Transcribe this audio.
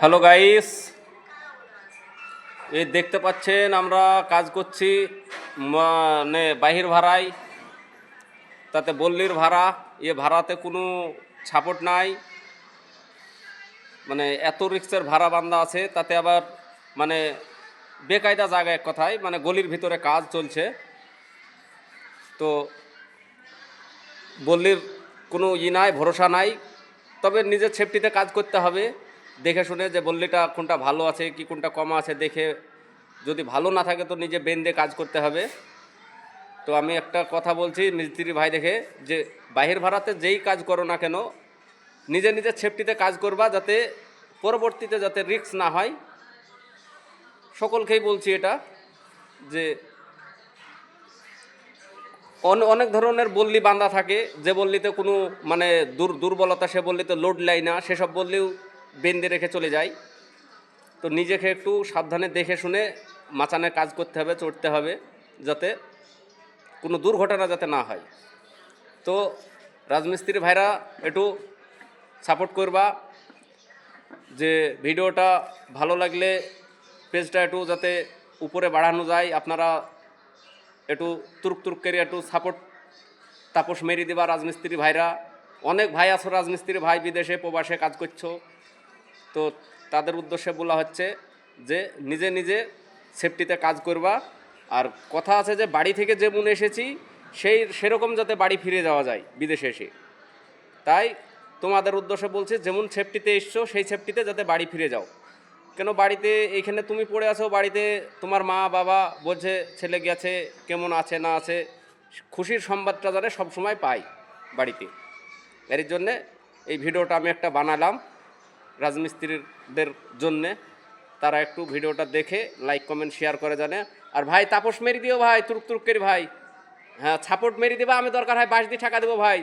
Hello guys এই দেখতে পাচ্ছেন, আমরা কাজ করছি মানে বাহির ভাড়ায়। তাতে বল্লির ভাড়া, এ ভাড়াতে কোনো ছাপট নাই। মানে এত রিক্সের ভাড়া বান্ধা আছে, তাতে আবার মানে বেকায়দা জায়গা এক কথায় মানে গলির ভিতরে কাজ চলছে। তো বল্লির কোনো ই নাই, ভরসা নাই। তবে নিজের সেফটিতে কাজ করতে হবে। দেখে শুনে যে বল্লিটা কোনটা ভালো আছে, কি কোনটা কম আছে, দেখে যদি ভালো না থাকে তো নিজে বেঁধে কাজ করতে হবে। তো আমি একটা কথা বলছি মিস্ত্রি ভাই দেখে যে বাহির ভাড়াতে যেই কাজ করো না কেন, নিজে নিজে সেফটিতে কাজ করবা যাতে পরবর্তীতে যাতে রিস্ক না হয়। সকলকেই বলছি এটা যে অনেক ধরনের বল্লি বান্ধা থাকে। যে বল্লিতে কোনো মানে দুর দুর্বলতা, সে বললিতে লোড লাই না। সেসব বললেও বেঁধে রেখে চলে যায়। তো নিজেকে একটু সাবধানে দেখে শুনে মাচানে কাজ করতে হবে, চড়তে হবে, যাতে কোনো দুর্ঘটনা যাতে না হয়। তো রাজমিস্ত্রি ভাইরা একটু সাপোর্ট করবা যে ভিডিওটা ভালো লাগলে পেজটা একটু যাতে উপরে বাড়ানো যায়। আপনারা একটু তুরুক তুরুক করে একটু সাপোর্ট তাপস মেরি দিবা রাজমিস্ত্রি ভাইরা। অনেক ভাই আছো রাজমিস্ত্রি ভাই, বিদেশে, প্রবাসে কাজ করছ। তো তাদের উদ্দেশ্যে বলা হচ্ছে যে, নিজে নিজে সেফটিতে কাজ করবা। আর কথা আছে যে, বাড়ি থেকে যেমন এসেছি, সেই, সেরকম যাতে বাড়ি ফিরে যাওয়া যায়, বিদেশে এসে। তাই তোমাদের উদ্দেশ্যে বলছি, যেমন সেফটিতে এসছো, সেই সেফটিতে যাতে বাড়ি ফিরে যাও। কেন বাড়িতে এইখানে তুমি পড়ে আছো? বাড়িতে তোমার মা, বাবা বলছে, ছেলে গেছে, কেমন আছে, না আছে? খুশির সংবাদটা যাতে সবসময় পাই বাড়িতে। এর জন্যে এই ভিডিওটা আমি একটা বানালাম রাজমিস্ত্রিদের জন্যে। তারা একটু ভিডিওটা দেখে, লাইক, কমেন্ট, শেয়ার করে জানে। আর ভাই, তাপস মেরি দিও ভাই, তুরুক তুরুক ভাই। হ্যাঁ ছাপোর্ট মেরি দিবা, আমি দরকার হয় বাঁশ দিয়ে টাকা দেবো ভাই।